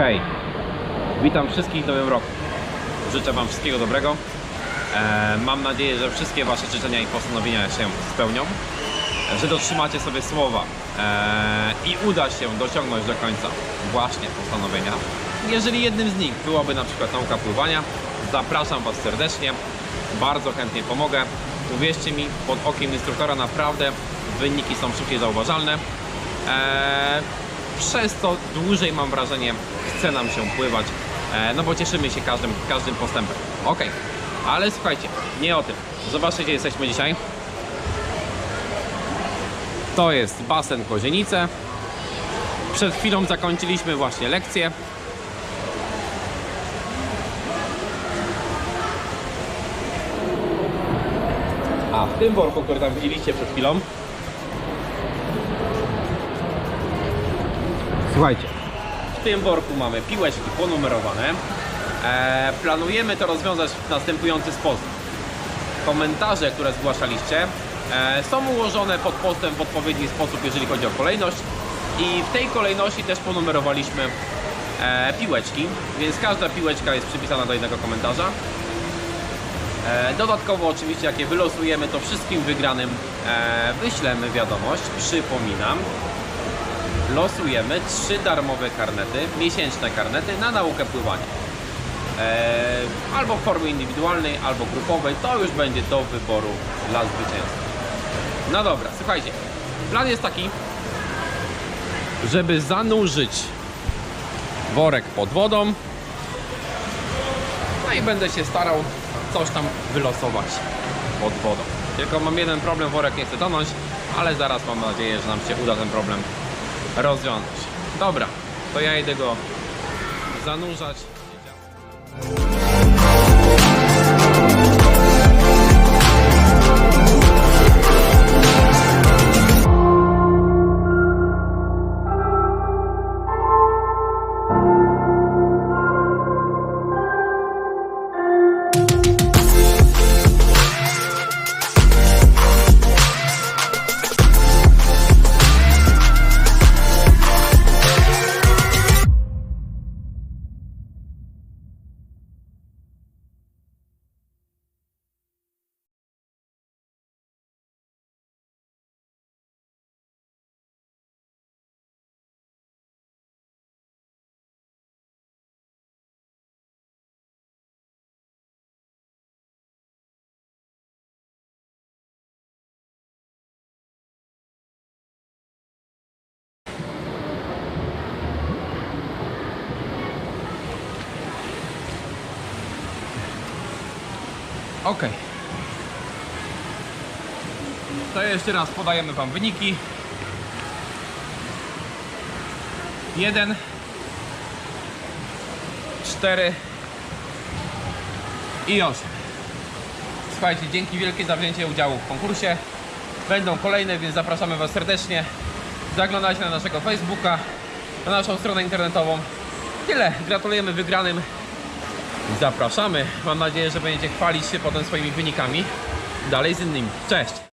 Hej, witam wszystkich w nowym roku. Życzę Wam wszystkiego dobrego. E, mam nadzieję, że wszystkie Wasze życzenia i postanowienia się spełnią, że dotrzymacie sobie słowa e, i uda się dociągnąć do końca właśnie postanowienia. Jeżeli jednym z nich byłaby na przykład nauka pływania, zapraszam Was serdecznie, bardzo chętnie pomogę. Uwierzcie mi, pod okiem instruktora naprawdę wyniki są szybciej zauważalne. Eee, przez to dłużej mam wrażenie chce nam się pływać, e, no bo cieszymy się każdym, każdym postępem. Ok, ale słuchajcie, nie o tym. Zobaczcie gdzie jesteśmy dzisiaj. To jest basen Kozienice. Przed chwilą zakończyliśmy właśnie lekcję. A w tym worku, który tam widzieliście przed chwilą, Słuchajcie, w tym worku mamy piłeczki ponumerowane. E, planujemy to rozwiązać w następujący sposób. Komentarze, które zgłaszaliście, e, są ułożone pod postem w odpowiedni sposób, jeżeli chodzi o kolejność. I w tej kolejności też ponumerowaliśmy e, piłeczki, więc każda piłeczka jest przypisana do jednego komentarza. Dodatkowo oczywiście jak je wylosujemy, to wszystkim wygranym wyślemy wiadomość. Przypominam, losujemy trzy darmowe karnety, miesięczne karnety na naukę pływania. Eee, albo w formie indywidualnej, albo grupowej, to już będzie do wyboru dla zwycięzców. No dobra, słuchajcie, plan jest taki, żeby zanurzyć worek pod wodą, no i będę się starał coś tam wylosować pod wodą. Tylko mam jeden problem, worek nie chce tonąć, ale zaraz mam nadzieję, że nam się uda ten problem rozwiązać. Dobra, to ja idę go zanurzać. Ok. To jeszcze raz podajemy Wam wyniki. 1 4 i 8. Słuchajcie, dzięki wielkie za wzięcie udziału w konkursie. Będą kolejne, więc zapraszamy Was serdecznie. Zaglądajcie na naszego Facebooka, na naszą stronę internetową. Tyle. Gratulujemy wygranym. Zapraszamy. Mam nadzieję, że będziecie chwalić się potem swoimi wynikami dalej z innymi. Cześć!